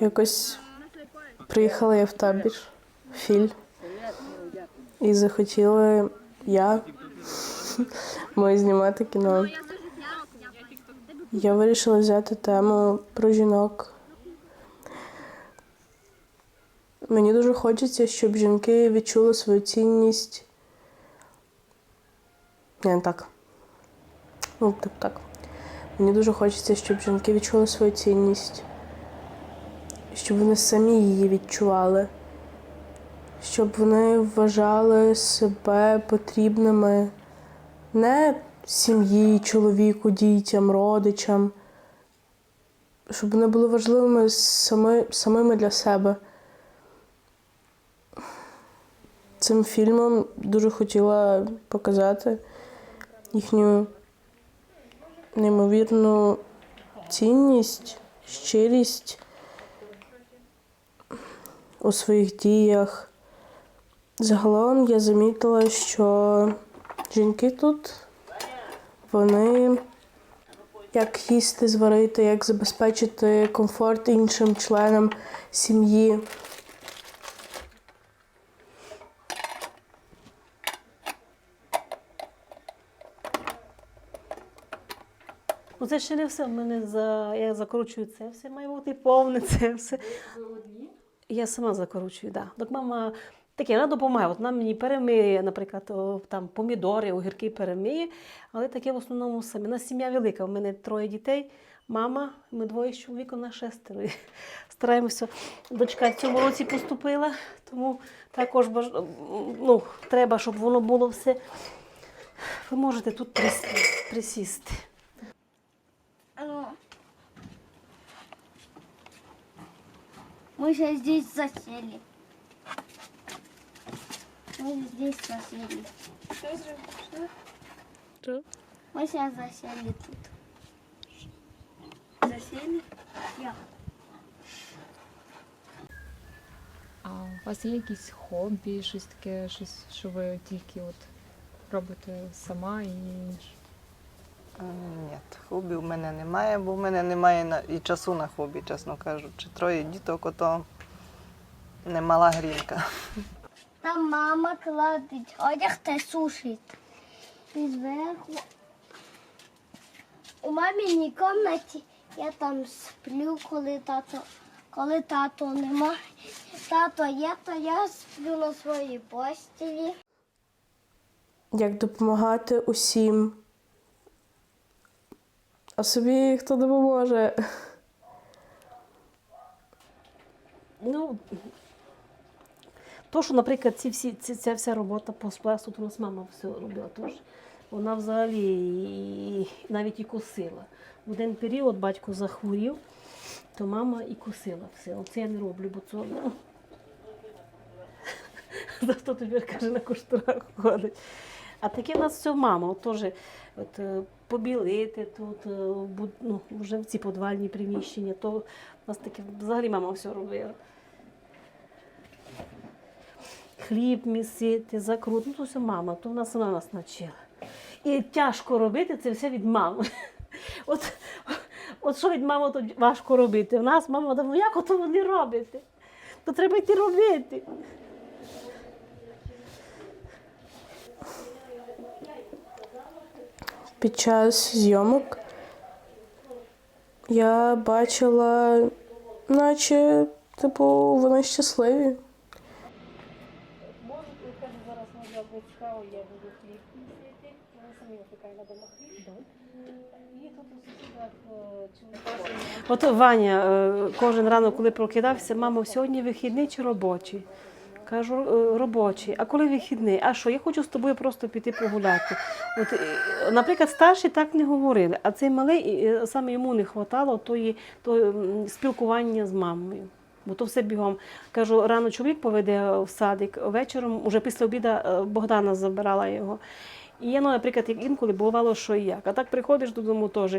Якось приїхала я в табір, філь, і захотіла я ми знімати кіно. Я вирішила взяти тему про жінок. Мені дуже хочеться, щоб жінки відчули свою цінність. Не так. Ну, так, так. Мені дуже хочеться, щоб жінки відчули свою цінність, щоб вони самі її відчували, щоб вони вважали себе потрібними не сім'ї, чоловіку, дітям, родичам, щоб вони були важливими сами, самими для себе. Цим фільмом дуже хотіла показати їхню неймовірну цінність, щирість у своїх діях. Загалом я замітила, що жінки тут вони як їсти, зварити, як забезпечити комфорт іншим членам сім'ї. Це ще не все. В мене за я закручую це все, має бути повне це все. Я сама закручую, так. Да. Так мама таке, вона допомагає. От вона мені перемиє, наприклад, там помідори, огірки перемиє, але таке в основному самі. У нас сім'я велика. У мене троє дітей, мама, ми двоє з чоловіком на шестеро. Стараємося. Дочка в цьому році поступила, тому також ну, треба, щоб воно було все. Ви можете тут присісти. Алло. Мы сейчас здесь засели. Мы здесь засели. Що? Мы сейчас засели тут. Засели? Я. А у вас є якісь хобі, щось таке, щось, що ви тільки от робите сама і ні, хобі в мене немає, бо в мене немає і часу на хобі, чесно кажучи. Троє діток, ото немала грінка. Там мама кладить одяг та сушить. І зверху. У маміній кімнаті я там сплю, коли тато, коли тато нема. Тато є, то я сплю на своїй постілі. Як допомагати усім. А собі хто допоможе. Ну, то, що, наприклад, ці всі, ці, ця вся робота по сплесу, то у нас мама все робила теж. Вона взагалі і, навіть і косила. В один період батько захворів, то мама і косила все. Оце я не роблю, бо це. Ну, Зато тепер каже, на куштурах ходить. А таке в нас все мама. Теж от, е, побілити тут, е, ну, вже в ці подвальні приміщення, то у нас таке взагалі мама все робила. Хліб місити, закрут, ну то все мама, то вона сама нас навчила. І тяжко робити це все від мами. От, от що від мами то важко робити. В нас мама, ну як ото вони робите? То треба йти робити. Під час зйомок я бачила, наче, типу, вони щасливі. Можуть, каже, зараз можна буде цікаво, я буду хліб місити, вони самі опікають на дома хліб. І тут у сусідах чоловік. От Ваня е, кожен ранок, коли прокидався, мамо, сьогодні вихідний чи робочий? Кажу, «Е, робочий. А коли вихідний? А що? Я хочу з тобою просто піти погуляти. От, наприклад, старші так не говорили, а цей малий саме йому не вистачало тої, тої спілкування з мамою. Бо то все бігом. Кажу, рано чоловік поведе в садик, вечором, уже після обіду е, Богдана забирала його. І я, ну, наприклад, як інколи бувало, що і як. А так приходиш додому теж.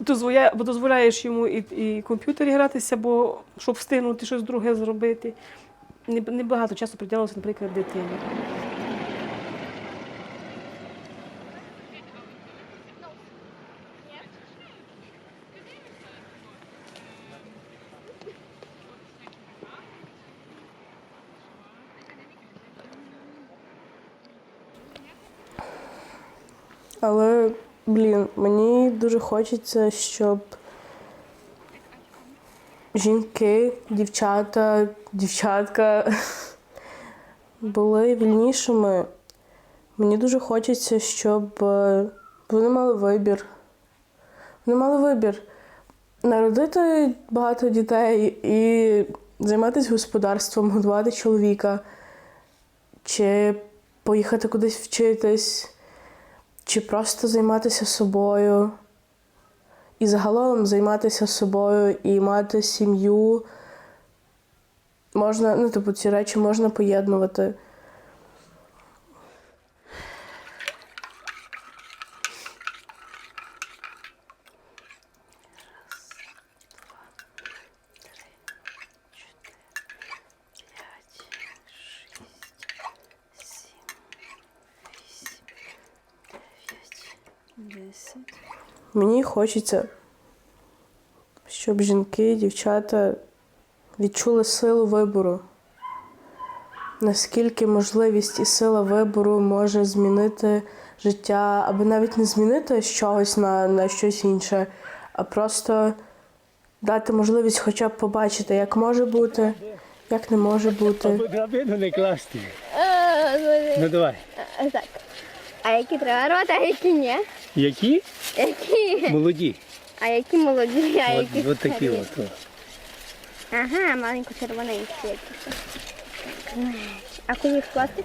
Дозволяє, бо дозволяєш йому і, і комп'ютері гратися, бо щоб встигнути щось друге зробити небагато часу приділялося, наприклад, дитині. Але блін, мені дуже хочеться, щоб жінки, дівчата, дівчатка були вільнішими. Мені дуже хочеться, щоб е, вони мали вибір. Вони мали вибір народити багато дітей і займатися господарством, годувати чоловіка, чи поїхати кудись вчитись, чи просто займатися собою. І загалом займатися собою і мати сім'ю. Можна, ну, типу, ці речі можна поєднувати. Мені хочеться, щоб жінки, дівчата відчули силу вибору. Наскільки можливість і сила вибору може змінити життя, або навіть не змінити з чогось на, на щось інше, а просто дати можливість хоча б побачити, як може бути, як не може бути. Драбину не класти. Ну давай. Так. А які треба рвати, а які ні? Які? Які? Молоді. А які молоді, а які От, от такі старі? от. Ага, маленько червоненькі якісь. А коли їх класти?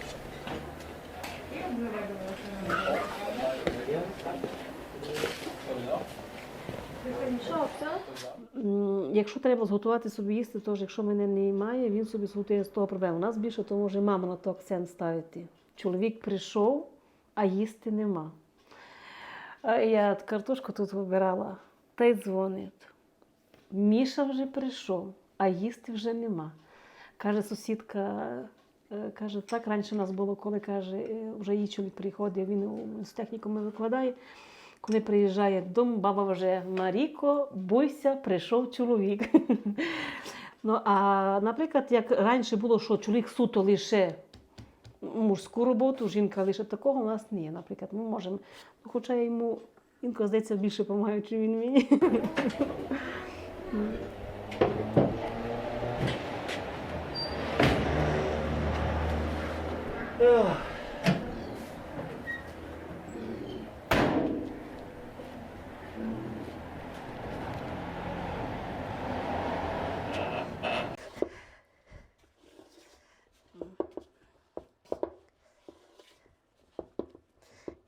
Якщо треба зготувати собі їсти, то ж якщо мене немає, він собі зготує з того проблеми. У нас більше то може мама на то акцент ставити. Чоловік прийшов, а їсти нема. Я картошку тут вибирала, та й дзвонить. Міша вже прийшов, а їсти вже нема. Каже сусідка, е, каже, так раніше нас було, коли каже, е, вже її чоловік приходить, він з техніками викладає. Коли приїжджає додому, баба вже Маріко, бойся, прийшов чоловік. ну, а наприклад, як раніше було, що чоловік суто лише мужську роботу, жінка лише такого у нас ні. Наприклад, ми можемо. Хоча йому інколи здається більше допомагаю, чи він мені.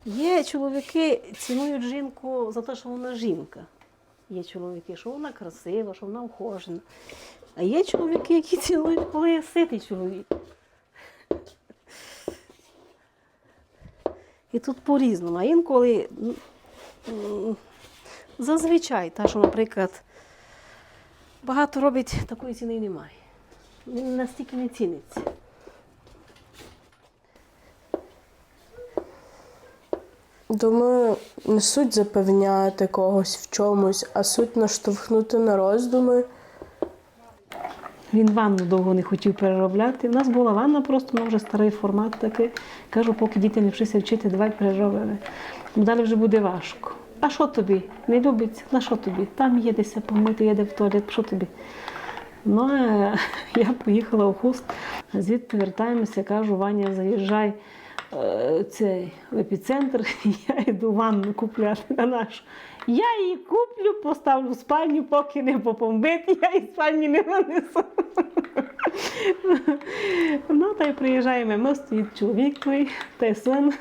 Є чоловіки цінують жінку за те, що вона жінка. Є чоловіки, що вона красива, що вона ухожена. А є чоловіки, які цінують, коли є ситий чоловік. І тут по-різному. А інколи зазвичай, та, що, наприклад, багато робить, такої ціни немає. Він настільки не ціниться. Думаю, не суть запевняти когось в чомусь, а суть наштовхнути на роздуми. Він ванну довго не хотів переробляти. У нас була ванна, просто ну, вже старий формат такий. Кажу, поки діти не вчися вчити, давай переробимо. Далі вже буде важко. А що тобі? Не любить? На що тобі? Там є помити, їде в туалет, що тобі? Ну, а я поїхала в хуст, звідти вертаємося, кажу, Ваня, заїжджай е, цей, в епіцентр, я йду ванну купляти на нашу. Я її куплю, поставлю в спальню, поки не попомбити, я її спальні не нанесу. ну, та й приїжджаємо, ми стоїть чоловік мій, та й син.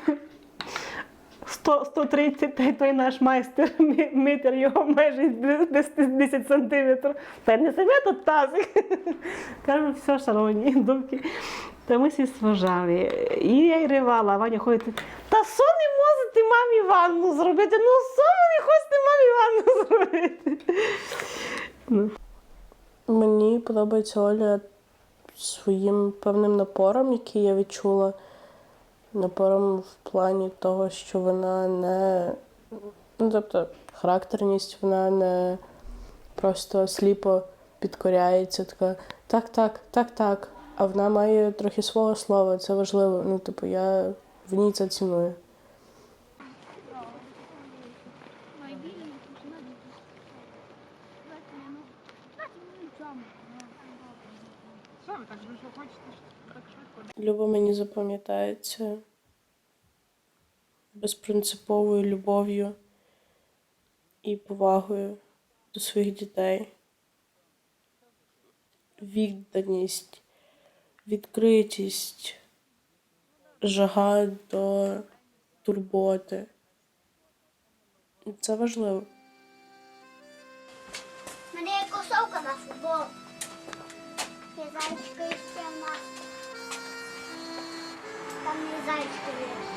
100, 130, та й той наш майстер, митер його майже 10 сантиметрів. Та не себе тут тазик. Кажу, все, шановні думки. Та ми всі сважали. І я й ривала, а Ваня ходить, та що не можете мамі ванну зробити? Ну що ви не хочете мамі ванну зробити? Ну. Мені подобається Оля своїм певним напором, який я відчула. Напором в плані того, що вона не. Ну, тобто, характерність, вона не просто сліпо підкоряється, така так, так, так, так. А вона має трохи свого слова, це важливо. Ну, типу, я в ній це ціную. Що ви так ви що? Люба мені запам'ятається безпринциповою любов'ю і повагою до своїх дітей. Відданість, відкритість, жага до турботи. Це важливо. Мене є косовка на футбол. І зайчика ще в нас. Там не зайчики є.